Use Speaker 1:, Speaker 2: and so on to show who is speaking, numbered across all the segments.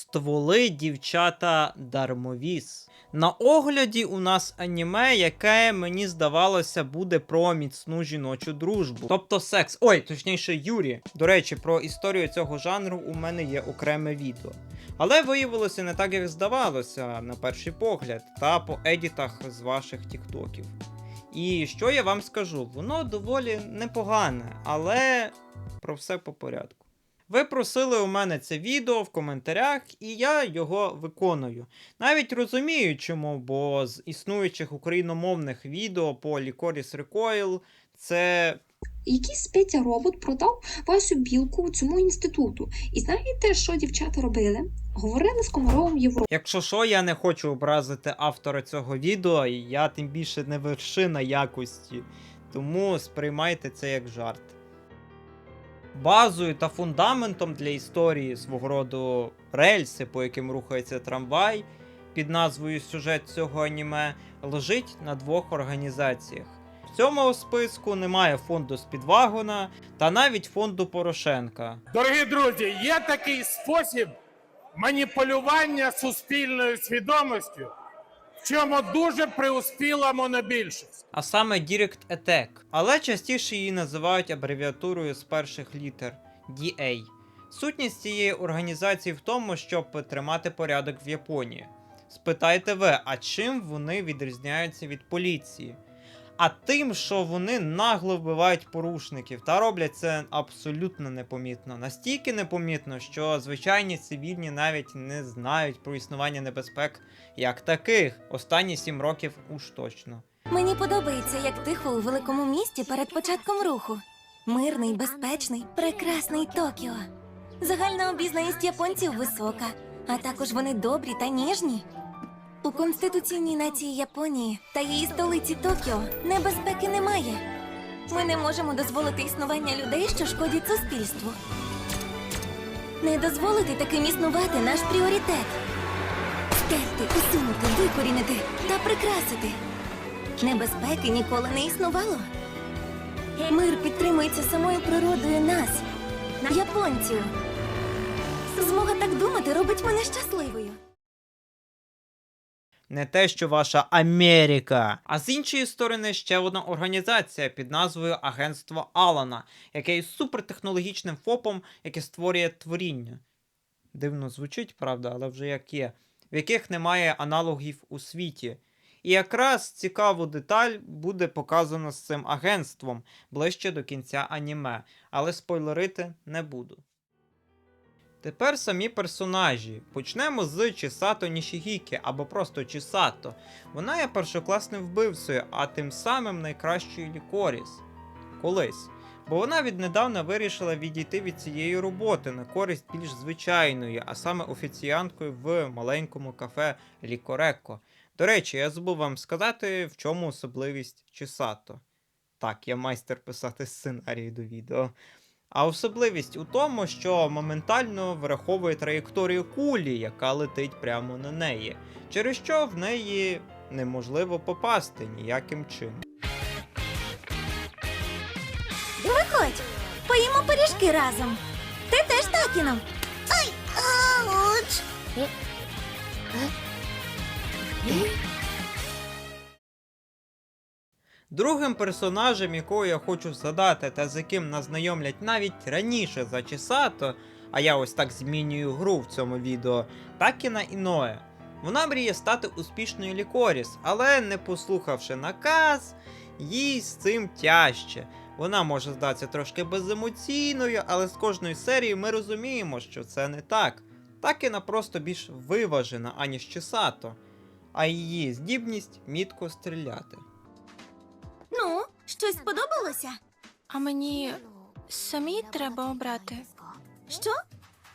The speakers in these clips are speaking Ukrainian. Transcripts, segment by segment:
Speaker 1: Стволи дівчата дармовіс. На огляді у нас аніме, яке мені здавалося буде про міцну жіночу дружбу. Тобто секс. Ой, точніше, Юрі. До речі, про історію цього жанру у мене є окреме відео. Але виявилося не так, як здавалося, на перший погляд, та по едітах з ваших тіктоків. І що я вам скажу? Воно доволі непогане, але про все по порядку. Ви просили у мене це відео в коментарях, і я його виконую. Навіть розумію, чому, бо з існуючих україномовних відео по Лікоріс Recoil це
Speaker 2: Якийсь Петя робот продав Васю білку цьому інституту. І знаєте, що дівчата робили? Говорили з Комаровим Європи.
Speaker 1: Якщо що, я не хочу образити автора цього відео, і я тим більше не вершина якості. Тому сприймайте це як жарт. Базою та фундаментом для історії свого роду рельси, по яким рухається трамвай, під назвою сюжет цього аніме, лежить на двох організаціях. В цьому списку немає фонду Спідвагона та навіть фонду Порошенка.
Speaker 3: Дорогі друзі, є такий спосіб маніпулювання суспільною свідомістю, чому дуже приуспіла монобільшість.
Speaker 1: а саме Direct Attack, але частіше її називають абревіатурою з перших літер DA. Сутність цієї організації в тому, щоб тримати порядок в Японії. Спитайте ви, а чим вони відрізняються від поліції? А тим, що вони нагло вбивають порушників та роблять це абсолютно непомітно. Настільки непомітно, що звичайні цивільні навіть не знають про існування небезпек як таких. Останні сім років уж точно.
Speaker 4: Мені подобається, як тихо у великому місті перед початком руху. Мирний, безпечний, прекрасний Токіо. Загальна обізнаність японців висока, а також вони добрі та ніжні. У конституційній нації Японії та її столиці Токіо небезпеки немає. Ми не можемо дозволити існування людей, що шкодять суспільству. Не дозволити таким існувати наш пріоритет. Стерти, усунути, викорінити та прикрасити. Небезпеки ніколи не існувало. Мир підтримується самою природою нас, японців. Змога так думати робить мене щасливою.
Speaker 1: Не те, що ваша Америка. А з іншої сторони, ще одна організація під назвою Агентство Алана, яке є супертехнологічним ФОПом, яке створює творіння. Дивно звучить, правда, але вже як є, в яких немає аналогів у світі. І якраз цікаву деталь буде показано з цим агентством ближче до кінця аніме, але спойлерити не буду. Тепер самі персонажі. Почнемо з Чисато Нішігікі або просто Чисато. Вона є першокласним вбивцею, а тим самим найкращою лікоріс. Колись. Бо вона віднедавна вирішила відійти від цієї роботи на користь більш звичайної, а саме офіціанткою в маленькому кафе Лікореко. До речі, я забув вам сказати, в чому особливість Чисато. Так, я майстер писати сценарії до відео. А особливість у тому, що моментально враховує траєкторію кулі, яка летить прямо на неї, через що в неї неможливо попасти ніяким чином.
Speaker 4: Виходь, поїмо пиріжки разом. Ти теж Такіно. Ай, ауч!
Speaker 1: Другим персонажем, якого я хочу згадати та з яким нас знайомлять навіть раніше за Чисато, а я ось так змінюю гру в цьому відео, Такіна Іноe. Вона мріє стати успішною лікоріс, але не послухавши наказ, їй з цим тяжче. Вона може здатися трошки беземоційною, але з кожної серії ми розуміємо, що це не так. Такіна просто більш виважена, аніж Чисато, а її здібність мітко стріляти.
Speaker 4: Ну, щось сподобалося?
Speaker 5: А мені самі треба обрати.
Speaker 4: Що?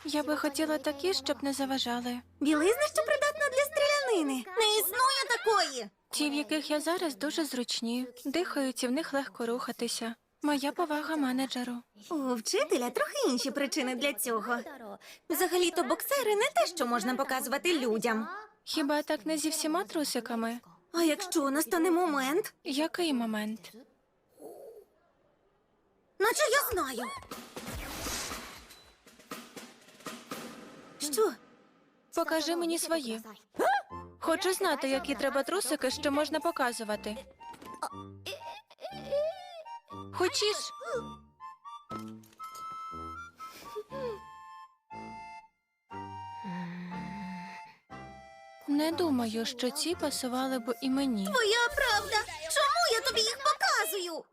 Speaker 5: Я би хотіла такі, щоб не заважали.
Speaker 4: Білизна, що придатна для стрілянини. Не існує такої.
Speaker 5: Ті, в яких я зараз дуже зручні, дихають і в них легко рухатися. Моя повага менеджеру.
Speaker 4: У вчителя трохи інші причини для цього. Взагалі-то боксери не те, що можна показувати людям.
Speaker 5: Хіба так не зі всіма трусиками?
Speaker 4: А якщо настане момент,
Speaker 5: Який момент?
Speaker 4: наче я знаю. Що?
Speaker 5: Покажи мені свої. Хочу знати, які треба трусики, що можна показувати. Хочеш? Не думаю, що ці пасували б і мені.
Speaker 4: Твоя правда. Чому я тобі їх показую?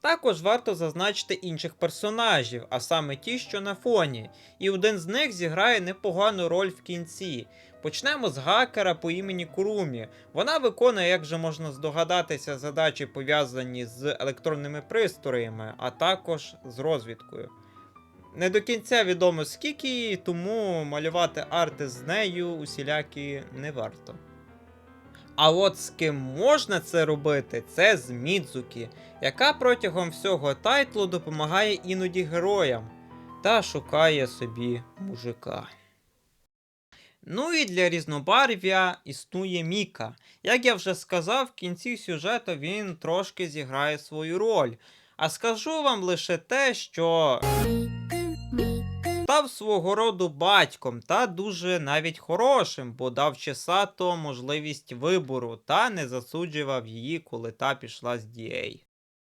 Speaker 1: Також варто зазначити інших персонажів, а саме ті, що на фоні, і один з них зіграє непогану роль в кінці. Почнемо з гакера по імені Курумі. Вона виконує, як же можна здогадатися, задачі пов'язані з електронними пристроями, а також з розвідкою. Не до кінця відомо скільки її, тому малювати арти з нею усілякі не варто. А от з ким можна це робити, це з Мідзукі, яка протягом всього тайтлу допомагає іноді героям та шукає собі мужика. Ну і для різнобарв'я існує Міка. Як я вже сказав, в кінці сюжету він трошки зіграє свою роль. А скажу вам лише те, що став свого роду батьком та дуже навіть хорошим, бо дав Чесато можливість вибору та не засуджував її, коли та пішла з DA.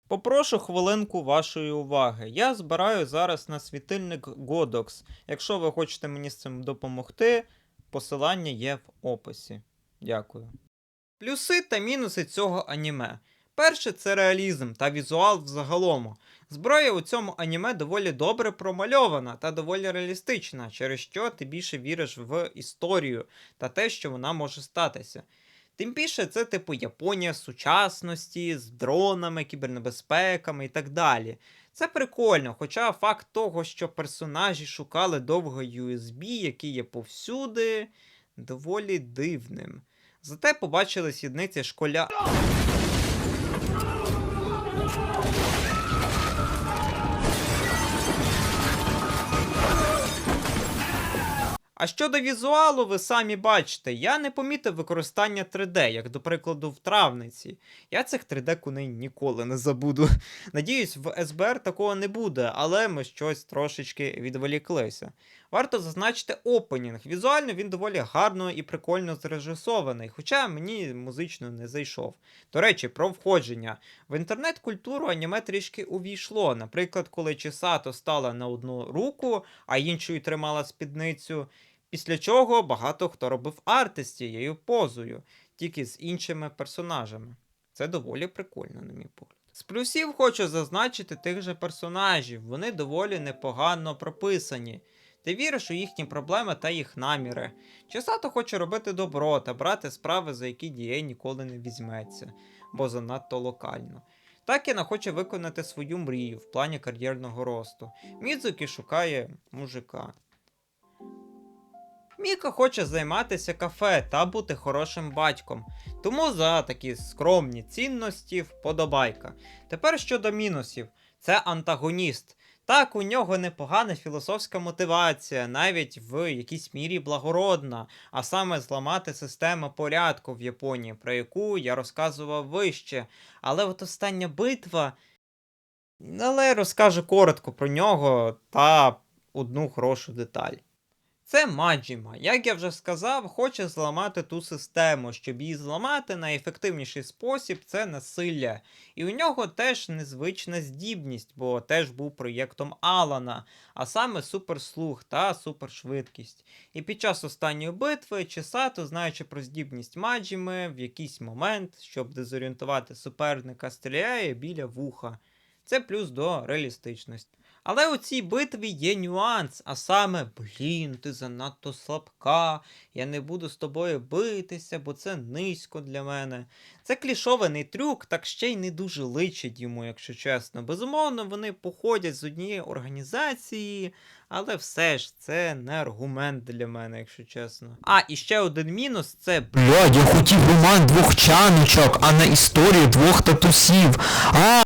Speaker 1: Попрошу хвилинку вашої уваги. Я збираю зараз на світильник Godox. Якщо ви хочете мені з цим допомогти, посилання є в описі. Дякую. Плюси та мінуси цього аніме. Перше це реалізм та візуал взагалом. Зброя у цьому аніме доволі добре промальована та доволі реалістична, через що ти більше віриш в історію та те, що вона може статися. Тим більше це типу Японія сучасності з дронами, кібернебезпеками і так далі. Це прикольно, хоча факт того, що персонажі шукали довго USB, який є повсюди, доволі дивним. Зате побачили сідниці школя. Oh! А щодо візуалу, ви самі бачите, я не помітив використання 3D, як до прикладу в травниці. Я цих 3D куней ніколи не забуду. Надіюсь, в СБР такого не буде, але ми щось трошечки відволіклися. Варто зазначити опенінг. Візуально він доволі гарно і прикольно зрежисований, хоча мені музично не зайшов. До речі, про входження. В інтернет-культуру аніме трішки увійшло. Наприклад, коли Чесато стала на одну руку, а іншою тримала спідницю. Після чого багато хто робив арти з цією позою, тільки з іншими персонажами. Це доволі прикольно, на мій погляд. З плюсів хочу зазначити тих же персонажів, вони доволі непогано прописані. Ти віриш у їхні проблеми та їх наміри. Часато хоче робити добро та брати справи, за які діє ніколи не візьметься, бо занадто локально. Такіна хоче виконати свою мрію в плані кар'єрного росту. Мідзукі шукає мужика. Міка хоче займатися кафе та бути хорошим батьком. Тому за такі скромні цінності вподобайка. Тепер щодо мінусів, це антагоніст. Так, у нього непогана філософська мотивація, навіть в якійсь мірі благородна, а саме зламати систему порядку в Японії, про яку я розказував вище. Але от остання битва. Але розкажу коротко про нього та одну хорошу деталь. Це Маджіма, як я вже сказав, хоче зламати ту систему. Щоб її зламати, найефективніший спосіб це насилля. І у нього теж незвична здібність, бо теж був проєктом Алана, а саме суперслух та супершвидкість. І під час останньої битви Чесато, знаючи про здібність Маджіми, в якийсь момент, щоб дезорієнтувати суперника, стріляє біля вуха. Це плюс до реалістичності. Але у цій битві є нюанс, а саме, блін, ти занадто слабка, я не буду з тобою битися, бо це низько для мене. Це клішований трюк, так ще й не дуже личить йому, якщо чесно. Безумовно, вони походять з однієї організації, але все ж це не аргумент для мене, якщо чесно. А, і ще один мінус це
Speaker 6: Блядь, я хотів роман двох чаночок, а не історію двох татусів. А,